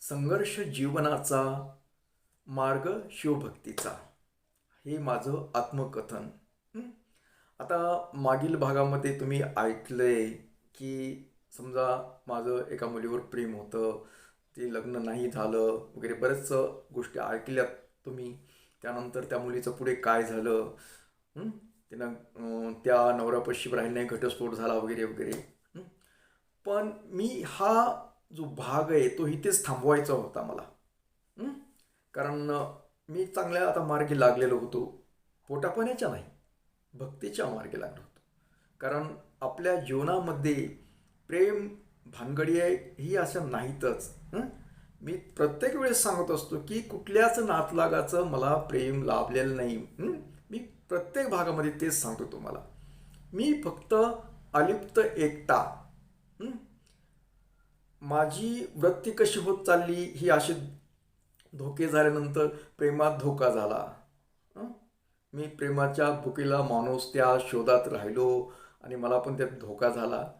संघर्ष जीवनाचा मार्ग शिवभक्तीचा. हे माझं आत्मकथन. आता मागील भागामध्ये तुम्ही ऐकलंय की समजा माझं एका मुलीवर प्रेम होतं ते लग्न नाही झालं वगैरे बरेच गोष्टी ऐकल्यात तुम्ही. त्यानंतर त्या मुलीचं पुढे काय झालं? तिनं त्या नवऱ्यापाशी राहिल्याने घटस्फोट झाला वगैरे वगैरे. पण मी हा जो भाग आहे तो इथेच थांबवायचा होता मला. कारण मी चांगल्या आता मार्गी लागलेलो होतो. पोटापाण्याच्या नाही भक्तीच्या मार्गी लागलो होतो. कारण आपल्या जीवनामध्ये प्रेम भानगडी आहे ही अशा नाहीतच. मी प्रत्येक वेळेस सांगत असतो की कुठल्याच नातलागाचं मला प्रेम लाभलेलं नाही. मी प्रत्येक भागामध्ये तेच सांगतो तुम्हाला. मी फक्त अलिप्त एकटा. माझी वृत्ती कशी होत चालली ही अशी धोके झाल्यानंतर प्रेमात धोका झाला. मी प्रेमाच्या भुकेला माणूस त्या शोधात राहिलो आणि मला पण त्यात धोका झाला.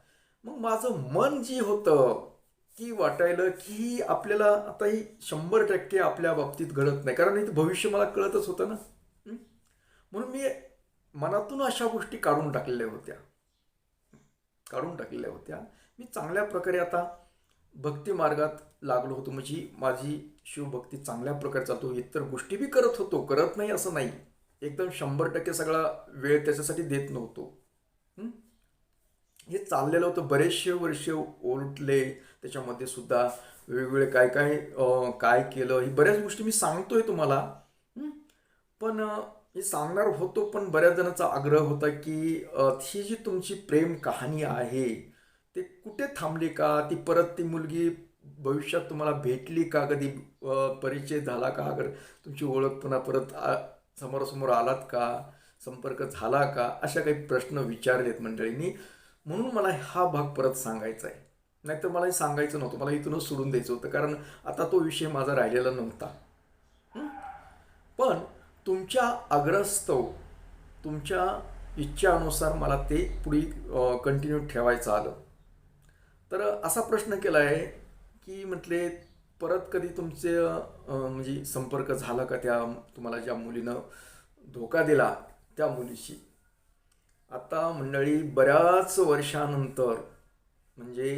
मग माझं मन जे होतं की वाटायलं की आपल्याला आता ही शंभर टक्के आपल्या बाबतीत घडत नाही. कारण इथं भविष्य मला कळतच होतं ना. म्हणून मी मनातून अशा गोष्टी काढून टाकलेल्या होत्या. काढून टाकलेल्या होत्या. मी चांगल्या प्रकारे आता भक्ती मार्गात लागलो होतो. म्हणजे माझी शिवभक्ती चांगल्या प्रकारे चालतो इतर गोष्टी बी करत होतो. करत नाही असं नाही. एकदम शंभर टक्के सगळा वेळ त्याच्यासाठी देत नव्हतो. हे? चाललेलं होतं. बरेचसे वर्ष ओलटले त्याच्यामध्ये सुद्धा वेगवेगळे काय काय काय केलं. ही बऱ्याच गोष्टी मी सांगतोय तुम्हाला. पण मी हे सांगणार होतो पण बऱ्याच जणांचा आग्रह होता की ही जी तुमची प्रेम कहाणी आहे ते कुठे थांबली का? ती परत ती मुलगी भविष्यात तुम्हाला भेटली का? कधी परिचय झाला का? अगर तुमची ओळख पुन्हा परत आ- समोरासमोर आलात का? संपर्क झाला का? अशा काही प्रश्न विचारलेत मंडळींनी. म्हणून मला हा भाग परत सांगायचा आहे. नाहीतर मला हे सांगायचं नव्हतं. मला इथूनच सोडून द्यायचं होतं. कारण आता तो विषय माझा राहिलेला नव्हता. पण तुमच्या आग्रस्तव तुमच्या इच्छानुसार मला ते पुढे कंटिन्यू ठेवायचं आलं. तर असा प्रश्न केला आहे की म्हटले परत कधी तुमचे म्हणजे संपर्क झाला का त्या तुम्हाला ज्या मुलीनं धोका दिला त्या मुलीशी? आता मंडळी बऱ्याच वर्षानंतर म्हणजे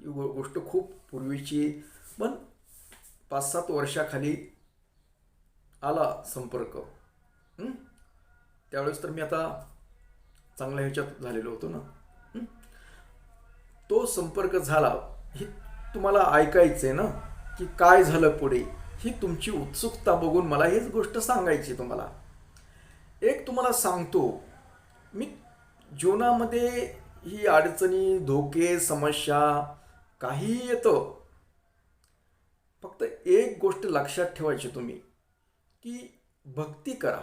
ही गो गोष्ट खूप पूर्वीची पण पाच सात वर्षाखाली आला संपर्क. त्यावेळेस तर मी आता चांगल्या ह्याच्यात झालेलो होतो ना. तो संपर्क झाला ही तुम्हाला ऐकायचं आहे ना की काय झालं पुढे ही तुमची उत्सुकता बघून मला हीच गोष्ट सांगायची तुम्हाला. एक तुम्हाला सांगतो मी जीवनामध्ये ही अडचणी धोके समस्या काही येतं. फक्त एक गोष्ट लक्षात ठेवायची तुम्ही की भक्ती करा.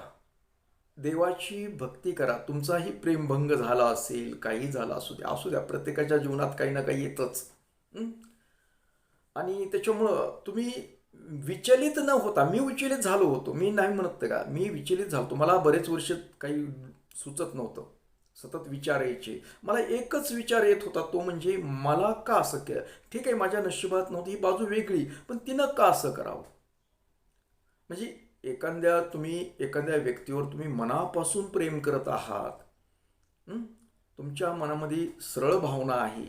देवाची भक्ती करा. तुमचाही प्रेमभंग झाला असेल काही झाला असू द्या असू द्या प्रत्येकाच्या जीवनात काही ना काही येतच. आणि त्याच्यामुळं तुम्ही विचलित न होता मी विचलित झालो होतो. मी नाही म्हणत का? मी विचलित झालो होतो. मला बरेच वर्ष काही सुचत नव्हतं. सतत विचार यायचे. मला एकच विचार येत होता तो म्हणजे मला का असं केलं? ठीक आहे माझ्या नशिबात नव्हती ही बाजू वेगळी पण तिनं का असं करावं? म्हणजे एखाद्या तुम्ही एखाद्या व्यक्तीवर तुम्ही मनापासून प्रेम करत आहात तुमच्या मनामध्ये सरळ भावना आहे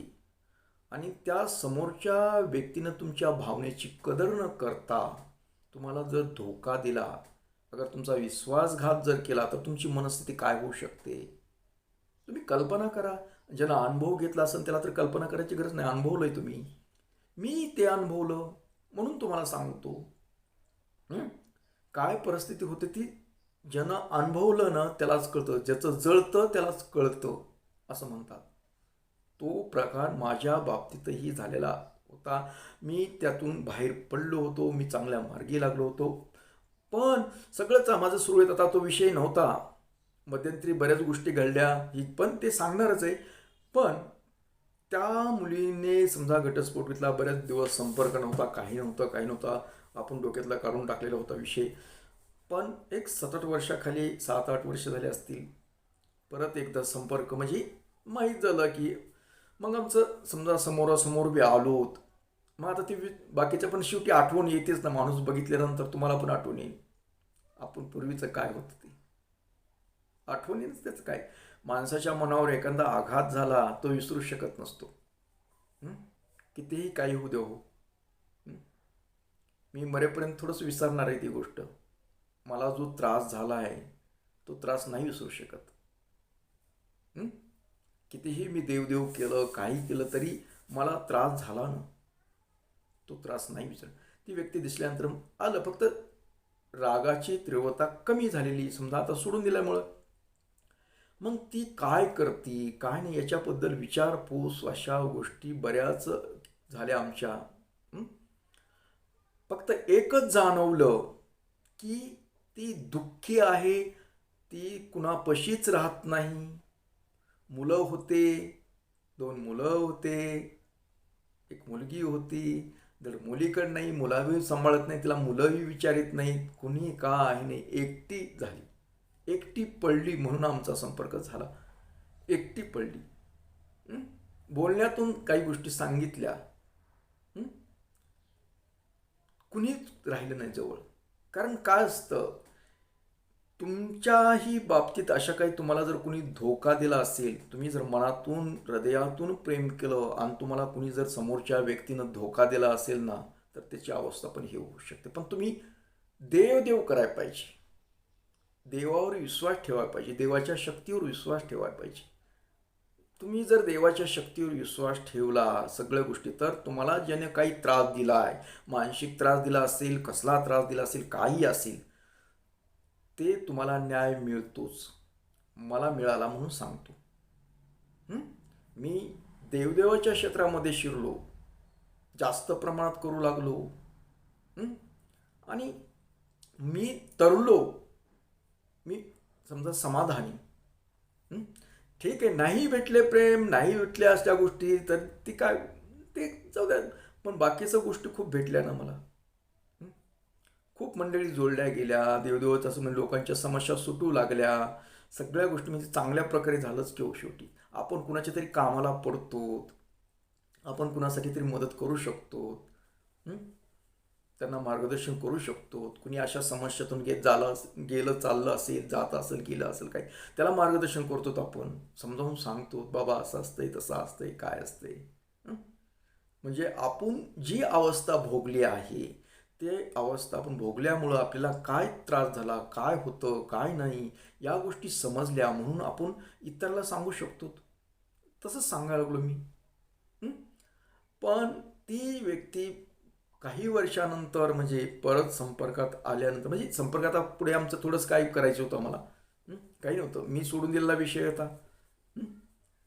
आणि त्या समोरच्या व्यक्तीनं तुमच्या भावनेची कदर न करता तुम्हाला जर धोका दिला अगर तुमचा विश्वासघात जर केला तर तुमची मनस्थिती काय होऊ शकते? तुम्ही कल्पना करा. ज्याला अनुभव घेतला असेल त्याला तर कल्पना करायची गरज नाही. अनुभवलंय तुम्ही. मी ते अनुभवलं म्हणून तुम्हाला सांगतो. काय परिस्थिती होते ती? ज्यानं अनुभवलं ना त्यालाच कळतं. ज्याचं जळतं त्यालाच कळतं असं म्हणतात. तो प्रकार माझ्या बाबतीतही झालेला होता. मी त्यातून बाहेर पडलो होतो. मी चांगल्या मार्गी लागलो होतो. पण सगळंच माझं सुरू येत आता तो विषय नव्हता. मध्यंतरी बऱ्याच गोष्टी घडल्या. ही पण ते सांगणारच आहे. पण त्या मुलीने समजा घटस्फोट घेतला. बऱ्याच दिवस संपर्क नव्हता. काही नव्हतं काही नव्हता. आपण डोक्यातला काढून टाकलेला होता विषय. पण एक सात आठ वर्षाखाली सात आठ वर्ष झाले असतील. परत एकदा संपर्क म्हणजे माहीत झालं की मग आमचं समजा समोरासमोर बी आलोत मग आता ती वि- बाकीच्या पण शेवटी आठवण येतेच ना. माणूस बघितल्यानंतर तुम्हाला पण आठवण येईल. आपण पूर्वीचं काय होतं ते. आठवणीच त्याचं काय. माणसाच्या मनावर एखादा आघात झाला तो विसरू शकत नसतो. कितीही काही होऊ दे हो. मी मरेपर्यंत थोडंसं विसरणार आहे ती गोष्ट. मला जो त्रास झाला आहे तो त्रास नाही विसरू शकत. कितीही मी देवदेव केलं काही केलं तरी मला त्रास झाला ना तो त्रास नाही विसर ती व्यक्ती दिसल्यानंतर आलं फक्त रागाची तीव्रता कमी झालेली समजा आता सोडून दिल्यामुळं. मग ती काय करते काय नाही याच्याबद्दल विचारपूस अशा गोष्टी बऱ्याच झाल्या आमच्या. फक्त एकच जाणवलं की ती दुःखी आहे ती कुणापशीच राहत नाही. मुलं होते दोन मुलं होते एक मुलगी होती. जर मुलीकडे नाही मुलाही सांभाळत नाही तिला मुलंही विचारित नाहीत कुणी का आहे नाही एकटी झाली. एकटी पडली म्हणून आमचा संपर्क झाला. एकटी पडली. बोलण्यातून काही गोष्टी सांगितल्या हं? कुणीच राहिलं नाही जवळ. कारण काय असतं तुमच्याही बाबतीत अशा काही तुम्हाला जर कुणी धोका दिला असेल तुम्ही जर मनातून हृदयातून प्रेम केलं आणि तुम्हाला कुणी जर समोरच्या व्यक्तीनं धोका दिला असेल ना तर त्याची अवस्था पण हे होऊ शकते. पण तुम्ही देव देव करायला पाहिजे. देवावर विश्वास ठेवायला पाहिजे. देवाच्या शक्तीवर विश्वास ठेवायला पाहिजे. तुम्ही जर देवाच्या शक्तीवर विश्वास ठेवला सगळ्या गोष्टी तर तुम्हाला ज्याने काही त्रास दिला आहे मानसिक त्रास दिला असेल कसला त्रास दिला असेल काही असेल ते तुम्हाला न्याय मिळतोच. मला मिळाला म्हणून सांगतो. मी देवदेवाच्या क्षेत्रामध्ये शिरलो जास्त प्रमाणात करू लागलो आणि मी तरलो. मी समजा समाधानी. ठीक आहे नाही भेटले प्रेम नाही भेटल्या अशा गोष्टी तर ती काय ते जाऊ द्या. पण बाकीच्या गोष्टी खूप भेटल्या ना मला. खूप मंडळी जोडल्या गेल्या देवदेवच असं म्हणजे लोकांच्या समस्या सुटू लागल्या. सगळ्या गोष्टी म्हणजे चांगल्या प्रकारे झालंच किंवा हो शेवटी. आपण कुणाच्या तरी कामाला पडतो आपण कुणासाठी तरी मदत करू शकतो त्यांना मार्गदर्शन करू शकतो. कुणी अशा समस्यातून घेत झालं गेलं चाललं असेल जात असेल गेलं असेल काही त्याला मार्गदर्शन करतो आपण. समजावून सांगतो बाबा असं असतंय तसं असतंय काय असतंय. म्हणजे आपण जी अवस्था भोगली आहे ते अवस्था आपण भोगल्यामुळं आपल्याला काय त्रास झाला काय होतं काय नाही या गोष्टी समजल्या म्हणून आपण इतरांना सांगू शकतो. तसंच सांगायला लागलो मी. पण ती व्यक्ती काही वर्षानंतर म्हणजे परत संपर्कात आल्यानंतर म्हणजे संपर्कात पुढे आमचं थोडंसं काय करायचं होतं मला काही नव्हतं. मी सोडून दिलेला विषय होता.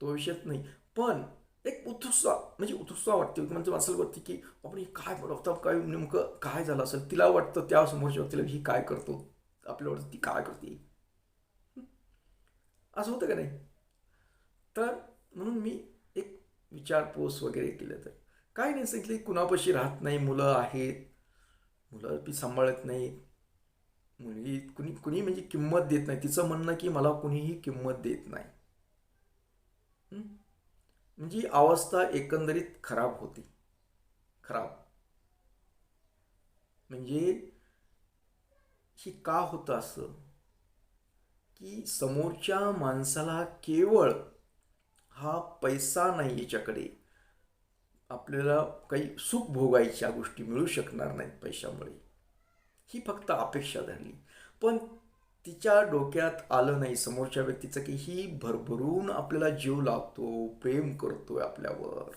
तो विषयच नाही. पण एक उत्सुकता म्हणजे उत्सुकता वाटते. म्हणजे माणसाला वाटते की आपण हे काय बनवतात काय नेमकं काय झालं असेल? तिला वाटतं त्या समोरच्या व्यक्तीला ही काय करतो? आपल्या वाटतं ती काय करते? असं होतं का नाही? तर म्हणून मी एक विचारपूस वगैरे केलं तर. काय नाही सांगितले कुणापाशी राहत नाही मुलं आहेत. मुलं बी सांभाळत नाही. मुलगी कुणी कुणी म्हणजे किंमत देत नाही. तिचं म्हणणं की मला कुणीही किंमत देत नाही. म्हणजे अवस्था एकंदरीत खराब होती. खराब. म्हणजे ही का होतं असं? की समोरच्या माणसाला केवळ हा पैसा नाही याच्याकडे. आपल्याला काही सुख भोगायच्या गोष्टी मिळू शकणार नाहीत पैशामुळे. ही फक्त अपेक्षा धरली. पण तिच्या डोक्यात आलं नाही. समोरच्या व्यक्तीचं की ही भरभरून आपल्याला जीव लावतो प्रेम करतोय आपल्यावर.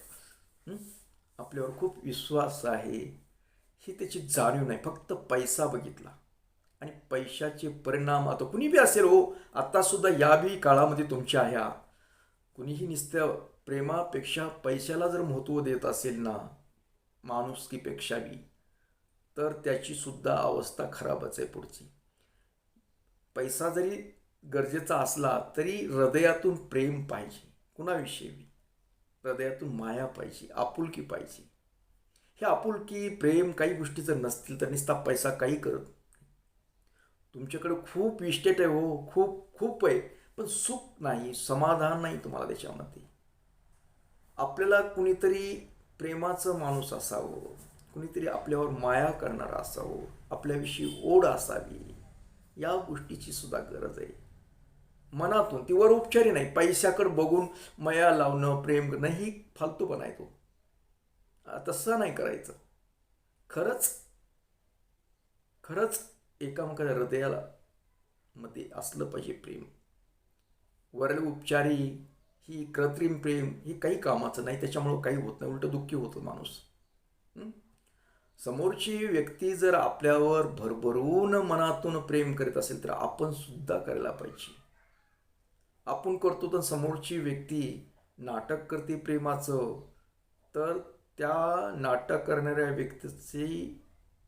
आपल्यावर खूप विश्वास आहे. ही त्याची जाणीव नाही. फक्त पैसा बघितला. आणि पैशाचे परिणाम आता कुणी बी असेल हो आत्तासुद्धा या बी काळामध्ये तुमच्या ह्या. कुणीही नुसत्या प्रेमापेक्षा पैशाला जर महत्त्व देत असेल ना माणुसकीपेक्षा बी तर त्याची सुद्धा अवस्था खराबच आहे पुढची. पैसा जरी गरजेचा असला तरी हृदयातून प्रेम पाहिजे. कुणाविषयी बी? हृदयातून माया पाहिजे आपुलकी पाहिजे. हे आपुलकी प्रेम काही गोष्टी जर नसतील तर नुसता पैसा काही करत नाही. तुमच्याकडे खूप इस्टेट आहे हो खूप खूप आहे. पण सुख नाही समाधान नाही तुम्हाला त्याच्यामध्ये. आपल्याला कुणीतरी प्रेमाचं माणूस असावं कुणीतरी आपल्यावर माया करणारा असावं आपल्याविषयी ओढ असावी या गोष्टीची सुद्धा गरज आहे. मनातून ती वर उपचारी नाही पैशाकडे बघून मया लावणं प्रेम करणं ही फालतूपणा आहे तो. तसं नाही करायचं. खरंच खरंच एकामेकाच्या हृदयाला मध्ये असलं पाहिजे प्रेम. वरल उपचारी ही कृत्रिम प्रेम ही काही कामाचं नाही त्याच्यामुळं काही होत नाही उलट दुःखी होतो माणूस. समोरची व्यक्ती जर आपल्यावर भरभरून मनातून प्रेम करीत असेल तर आपण सुद्धा करायला पाहिजे. आपण करतो तर समोरची व्यक्ती नाटक करते प्रेमाचं तर त्या नाटक करणाऱ्या व्यक्तीचे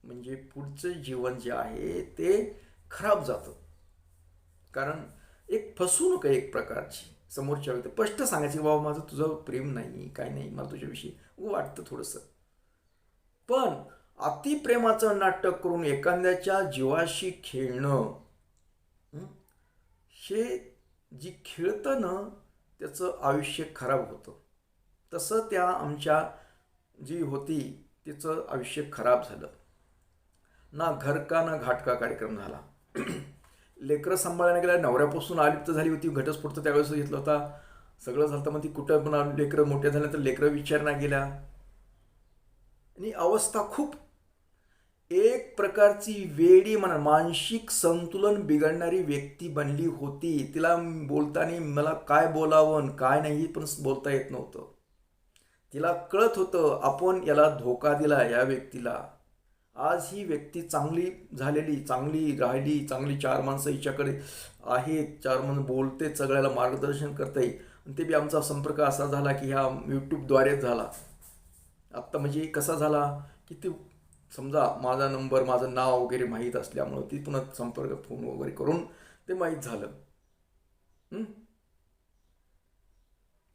म्हणजे पुढचं जीवन जे आहे ते खराब जातं. कारण एक फसवणूक आहे एक प्रकारची. समोरच्या व्यक्ती स्पष्ट सांगायची बाबा माझं तुझं प्रेम नाही काय नाही मला तुझ्याविषयी वाटतं थोडंसं. पण अतिप्रेमाचं नाटक करून एखाद्याच्या जीवाशी खेळणं हे? जी खेळतं ना त्याचं आयुष्य खराब होतं. तसं त्या आमच्या जी होती तिचं आयुष्य खराब झालं. ना घर का ना घाटका कार्यक्रम झाला. लेकरं सांभाळायला गेल्या नवऱ्यापासून आलिप्त झाली होती घटस्फोट तर त्यावेळेस घेतला होता. सगळं झालं तर मग ती कुठं पण लेकरं मोठ्या झाल्यानंतर लेकरं विचारण्या गेल्या आणि अवस्था खूप एक प्रकारची वेडी म्हणा मानसिक संतुलन बिघडणारी व्यक्ती बनली होती. तिला बोलताना मला काय बोलावं काय नाही पण बोलता येत नव्हतं. तिला कळत होतं आपण याला धोका दिला या व्यक्तीला. आज ही व्यक्ती चांगली झालेली चांगली राहिली चांगली चार माणसं हिच्याकडे आहेत चार माणसं बोलते सगळ्याला मार्गदर्शन करता. येईल आणि ते बी आमचा संपर्क असा झाला की ह्या यूट्यूबद्वारेच झाला. आत्ता म्हणजे कसा झाला की ते समजा माझा नंबर माझं नाव वगैरे माहीत असल्यामुळं ती पुन्हा संपर्क फोन वगैरे करून ते माहीत झालं.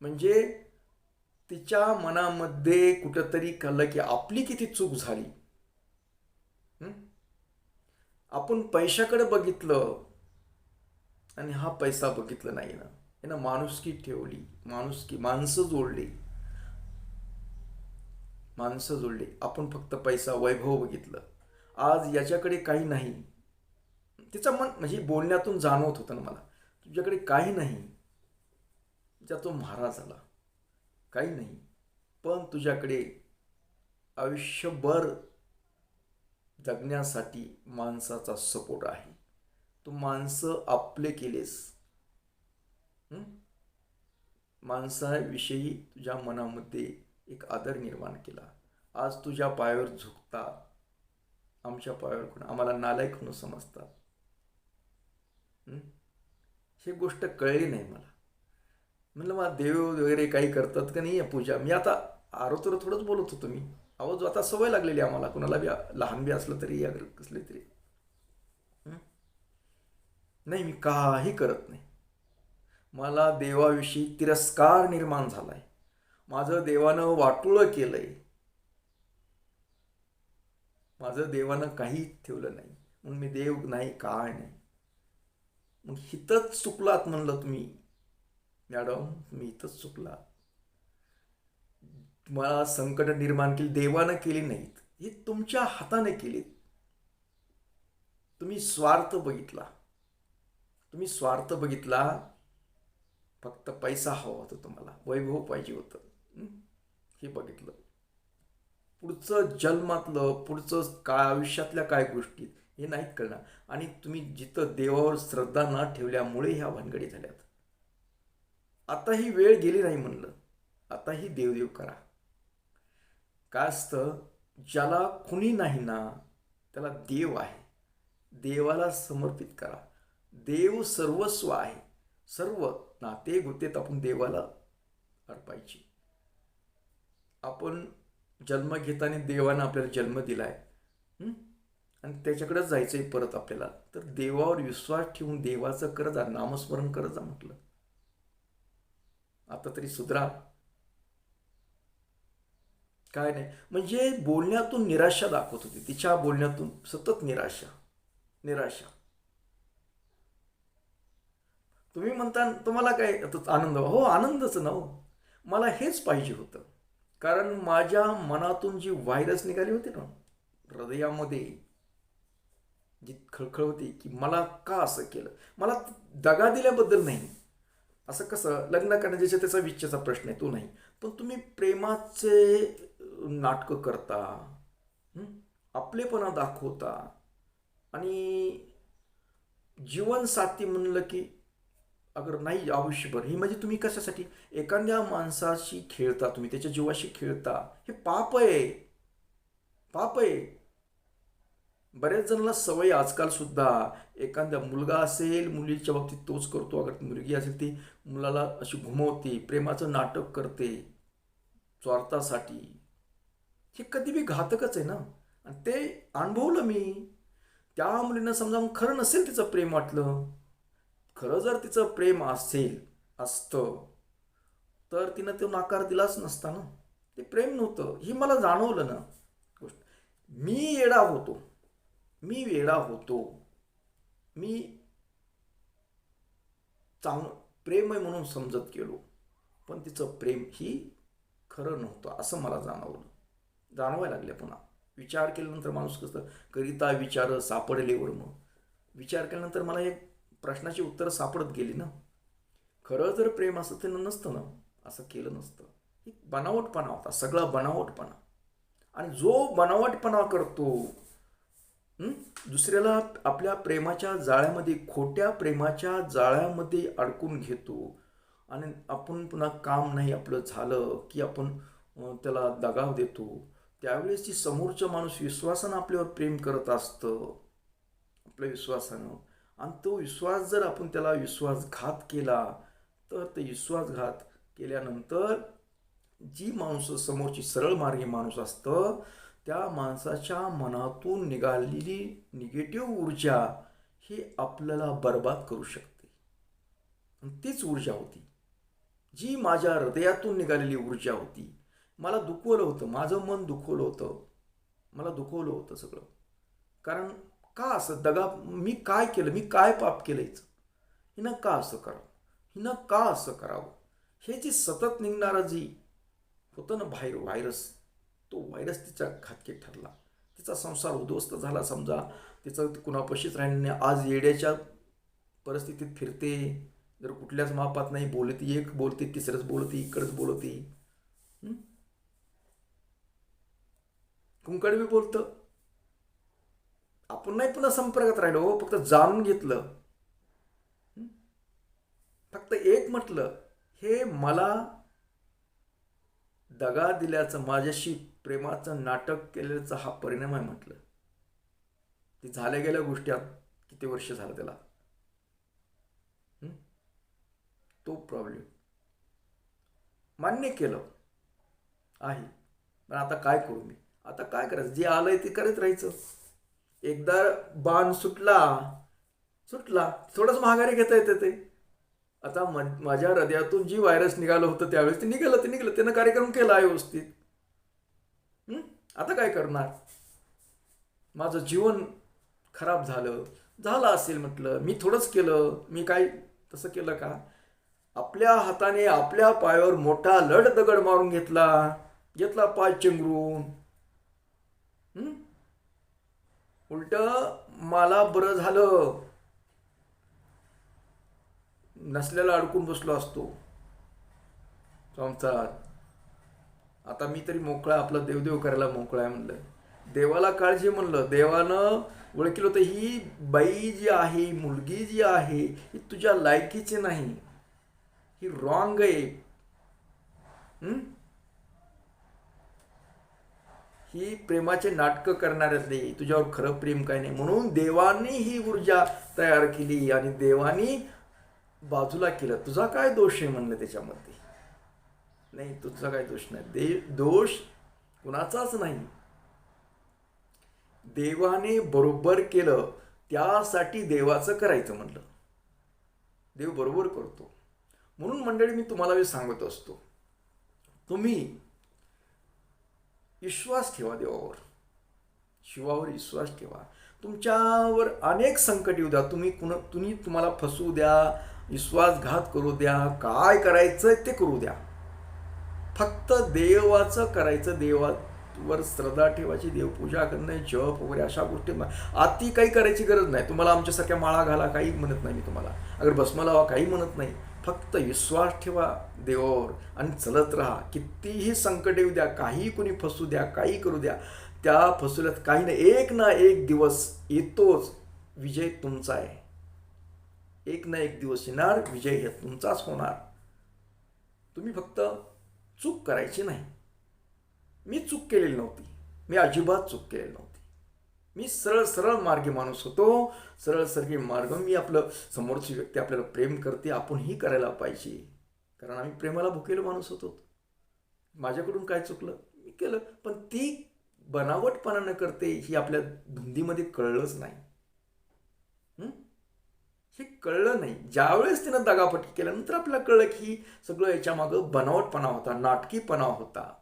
म्हणजे तिच्या मनामध्ये कुठंतरी कळलं की आपली किती चूक झाली. आपण पैशाकडे बघितलं आणि हा पैसा बघितला नाही ना. यानं माणुसकी ठेवली माणुसकी माणसं जोडली. माणसं जोडली. आपण फक्त पैसा वैभव बघितलं. आज याच्याकडे काही नाही. तिचं मन म्हणजे बोलण्यातून जाणवत होतं ना मला. तुझ्याकडे काही नाही. त्या तो महाराज झाला. काही नाही. पण तुझ्याकडे आयुष्यभर जगण्यासाठी माणसाचा सपोर्ट आहे. तू माणसं आपले केलेस. माणसाविषयी तुझ्या मनामध्ये एक आदर निर्माण केला. आज तुझ्या पायावर झुकतात आमच्या पायावर कोण आम्हाला नालायक म्हणून समजतात. हे? गोष्ट कळली नाही मला. म्हणलं मला देव वगैरे काही करतात का नाही आहे पूजा? मी आता आरोतर थोडंच बोलत होतो मी. अहो जो आता सवय लागलेली आहे आम्हाला कुणाला बी लहान बी असलं तरी या कसले तरी. नाही मी काही करत नाही. मला देवाविषयी तिरस्कार निर्माण झालाय. माझं देवानं वाटुळं केलंय. माझं देवानं काहीच ठेवलं नाही. मग मी देव नाही काय नाही. मग हितच चुकलात म्हणलं तुम्ही. मॅडम तुम्ही इथंच चुकलात. तुम्हाला संकट निर्माण केली देवानं केली नाहीत हे तुमच्या हाताने केली तुम्ही स्वार्थ बघितला. तुम्ही स्वार्थ बघितला फक्त पैसा हवा होता तुम्हाला वैभव पाहिजे होतं. हे? बघितलं. पुढचं जन्मातलं पुढचं काय आयुष्यातल्या काय गोष्टी हे नाहीत कळणार. आणि तुम्ही जिथं देवावर श्रद्धा न ठेवल्यामुळे ह्या भानगडी झाल्यात. आता ही वेळ गेली नाही म्हणलं. आता ही देवदेव करा. काय असतं? ज्याला कुणी नाही ना त्याला देव आहे. देवाला समर्पित करा. देव सर्वस्व आहे. सर्व नाते गुतेत आपण देवाला अर्पायची. आपण जन्म घेताना देवानं आपल्याला जन्म दिला आहे आणि त्याच्याकडेच आहे परत आपल्याला. तर देवावर विश्वास ठेवून देवाचं करत जा नामस्मरण करत जा म्हटलं. आता तरी सुधरा. काय नाही. म्हणजे बोलण्यातून निराशा दाखवत होती. तिच्या बोलण्यातून सतत निराशा. निराशा. तुम्ही म्हणता तुम्हाला काय आनंद? हो आनंदच ना हो. मला हेच पाहिजे होतं. कारण माझ्या मनातून जी व्हायरस निघाली होती ना हृदयामध्ये जी खळखळ होती की मला का असं केलं? मला दगा दिल्याबद्दल नाही. असं कसं? लग्न करण्याच्या त्याचा विच्छेचा प्रश्न आहे तो नाही. पण तुम्ही प्रेमाचे नाटकं करता आपलेपणा दाखवता. आणि जीवनसाथी म्हणलं की अगर नाही आयुष्यभर हे म्हणजे तुम्ही कशासाठी? एखाद्या माणसाशी खेळता तुम्ही त्याच्या जीवाशी खेळता हे पाप आहे. पाप आहे. बऱ्याच जणांना सवय आजकाल सुद्धा एखाद्या मुलगा असेल मुलीच्या बाबतीत तोच करतो अगर मुलगी असेल ती मुलाला अशी घुमवते प्रेमाचं नाटक करते स्वार्थासाठी. हे कधी बी घातकच आहे ना. आणि ते अनुभवलं मी. त्या मुलीनं समजा मग खरं नसेल तिचं प्रेम वाटलं खरं जर तिचं प्रेम असेल असतं तर तिनं तो नाकार दिलाच नसता ना. ते प्रेम नव्हतं. हे मला जाणवलं ना. गोष्ट मी येडा होतो. मी वेडा होतो. मी चांग प्रेम आहे म्हणून समजत गेलो. पण तिचं प्रेम ही खरं नव्हतं असं मला जाणवलं. जाणवायला लागले पुन्हा. विचार केल्यानंतर माणूस कसं करिता विचार सापडले मग विचार केल्यानंतर मला एक प्रश्नाची उत्तरं सापडत गेली ना. खरं जर प्रेम असतं ते नसतं ना असं केलं नसतं. ही बनावटपणा होता सगळा बनावटपणा. आणि जो बनावटपणा करतो दुसऱ्याला आपल्या प्रेमाच्या जाळ्यामध्ये खोट्या प्रेमाच्या जाळ्यामध्ये अडकून घेतो. आणि आपण पुन्हा काम नाही आपलं झालं की आपण त्याला दगाव देतो. त्यावेळेस ती समोरचा माणूस विश्वासानं आपल्यावर प्रेम करत असतं आपल्या विश्वासानं. आणि तो विश्वास जर आपण त्याला विश्वासघात केला तर ते विश्वासघात केल्यानंतर जी माणूस समोरची सरळ मार्गी माणूस असतं त्या माणसाच्या मनातून निघालेली निगेटिव्ह ऊर्जा ही आपल्याला बर्बाद करू शकते. आणि तीच ऊर्जा होती. जी माझ्या हृदयातून निघालेली ऊर्जा होती. मला दुखवलं होतं माझं मन दुखवलं होतं. मला दुखवलं होतं सगळं. कारण का असं दगा मी काय केलं मी काय पाप केलं हिचं हिनं का असं करावं? हिनं का असं करावं? हे जे सतत निघणारं जी होतं ना बाहेर व्हायरस तो व्हायरस तिच्या खातके ठरला. तिचा संसार उद्ध्वस्त झाला समजा. तिचं कुणापाशीच राहिलं आज येड्याच्या परिस्थितीत फिरते. जर कुठल्याच मापात नाही बोलती एक बोलते तिसरंच बोलती इकडंच बोलती. कुंकडवी बोलतं. आपण नाही पुन्हा संपर्कात राहिलो हो, फक्त जाणून घेतलं. फक्त एक म्हटलं हे मला दगा दिल्याचं माझ्याशी प्रेमाचं नाटक केल्याचा हा परिणाम आहे म्हटलं. ते झाल्या गेल्या गोष्टी किती वर्ष झालं त्याला. तो प्रॉब्लेम मान्य केलं. आहे. पण आता काय करू मी? आता काय करायचं? जे आलंय ते करत राहायचं. एकदा बाण सुटला सुटला. थोडंच महागारी घेता येतं ते. आता म- माझ्या हृदयातून जी व्हायरस निघालं होतं त्यावेळेस ते निघालं ते निघालं. त्यानं कार्यक्रम केला व्यवस्थित. आता काय करणार? माझं जीवन खराब झालं. झालं असेल म्हटलं. मी थोडंच केलं. मी काय तसं केलं का? आपल्या हाताने आपल्या पायावर मोठा लढ दगड मारून घेतला. घेतला पाय चेंगरून. उलट मला बरं झालं. नसल्याला अडकून बसलो असतो. संसार आता मी तरी मोकळा आपला देवदेव करायला मोकळा आहे म्हणलं. देवाला काळजी म्हणलं. देवानं ओळखलं होतं ही बाई जी आहे मुलगी जी आहे ही तुझ्या लायकीची नाही. ही रॉंग आहे. ही प्रेमाचे नाटकं करणाऱ्यातली तुझ्यावर खरं प्रेम काय नाही. म्हणून देवानी ही ऊर्जा तयार केली आणि देवानी बाजूला केलं. तुझा काय दोष आहे म्हणलं त्याच्यामध्ये? नाही तुझा काय दोष नाही. दे दोष कुणाचाच नाही. देवाने बरोबर केलं त्यासाठी देवाचं करायचं म्हणलं. देव बरोबर करतो. म्हणून मंडळी मी तुम्हाला सांगत असतो. तुम्ही विश्वास ठेवा देवावर. शिवावर विश्वास ठेवा. तुमच्यावर अनेक संकट येऊ द्या. तुम्ही कुण तुम्ही तुम्हाला फसवू द्या विश्वासघात करू द्या काय करायचं ते करू द्या. फक्त देवाचं करायचं देवावर श्रद्धा ठेवायची देवपूजा करणं जप वगैरे अशा गोष्टी अति काही करायची गरज नाही. तुम्हाला आमच्यासारख्या माळा घाला काही म्हणत नाही मी तुम्हाला. अगर भस्म लावा काही म्हणत नाही. फक्त विश्वास ठेवा देवावर आणि चलत राहा. कितीही संकट येऊ द्या काही कुणी फसू द्या काही करू द्या त्या फसूल्यात काही नाही एक ना एक दिवस येतोच विजय तुमचा आहे. एक ना एक दिवस येणार विजय हे तुमचाच होणार. तुम्ही फक्त चूक करायची नाही. मी चूक केलेली नव्हती. मी अजिबात चूक केलेली नव्हती. मी सरळ सरळ मार्गी माणूस होतो. सरळ सरळी मार्ग मी आपलं समोरची व्यक्ती आपल्याला प्रेम करते आपणही करायला पाहिजे. कारण आम्ही प्रेमाला भुकेलो माणूस होतो. माझ्याकडून काय चुकलं? मी केलं. पण ती बनावटपणा न करते ही आपल्या धुंदीमध्ये कळलंच नाही. हे? कळलं नाही. ज्यावेळेस तिनं दगापटी केल्यानंतर आपल्याला कळलं की सगळं सगळं याच्यामागं बनावटपणा होता नाटकीपणा होता.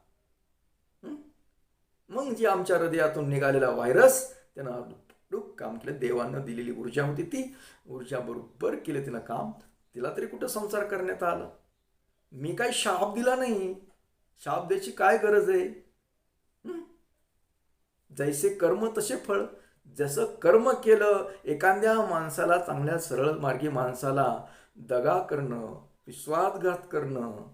मग जे आमच्या हृदयातून निघालेला व्हायरस त्यानं डुक काम केलं. देवानं दिलेली ऊर्जा होती ती. ऊर्जा बरोबर केलं तिनं काम. तिला तरी कुठं संसार करण्यात आला? मी काही शाप दिला नाही? शाप द्यायची काय गरज आहे? जैसे कर्म तसे फळ. जसं कर्म केलं एखाद्या माणसाला चांगल्या सरळ मार्गी माणसाला दगा करणं विश्वासघात करणं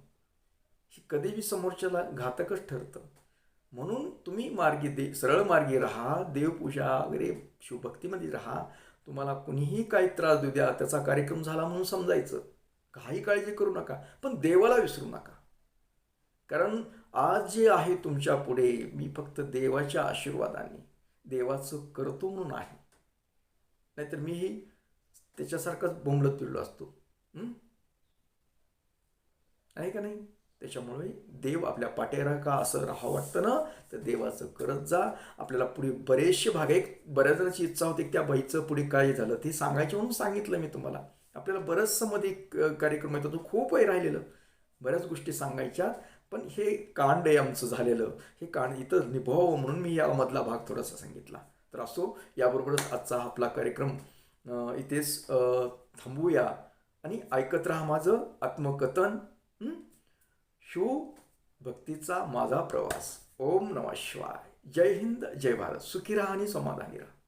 हे कधीही समोरच्याला घातकच ठरतं. म्हणून तुम्ही मार्गी दे सरळ मार्गी राहा देवपूजा वगैरे शिवभक्तीमध्ये राहा. तुम्हाला कुणीही काही त्रास देऊ द्या त्याचा कार्यक्रम झाला म्हणून समजायचं. काही काळजी करू नका पण देवाला विसरू नका. कारण आज जे आहे तुमच्यापुढे मी फक्त देवाच्या आशीर्वादाने देवाचं करतो म्हणून आहे. नाहीतर मीही त्याच्यासारखंच बोंबलत फिरलो असतो. आहे का नाही? त्याच्यामुळे देव आपल्या पाठीरा का असं राहावं वाटतं ना तर देवाचं करत जा. आपल्याला पुढे बरेचसे भाग एक बऱ्याच जणांची इच्छा होती की त्या बाईचं पुढे काय झालं ते सांगायचे म्हणून सांगितलं मी तुम्हाला. आपल्याला बरंचसं मध्ये कार्यक्रम येतो तो खूप वेळ राहिलेलं. बऱ्याच गोष्टी सांगायच्या पण हे कांड आहे आमचं झालेलं. हे कांड इथं निभावावं म्हणून मी यामधला भाग थोडासा सांगितला. तर असो याबरोबरच आजचा हा आपला कार्यक्रम इथेच थांबूया. आणि ऐकत राहा माझं आत्मकथन. शिव भक्तीचा माझा प्रवास. ओम नमः शिवाय. जय हिंद जय भारत. सुखी राहा आणि समाधानी राहा.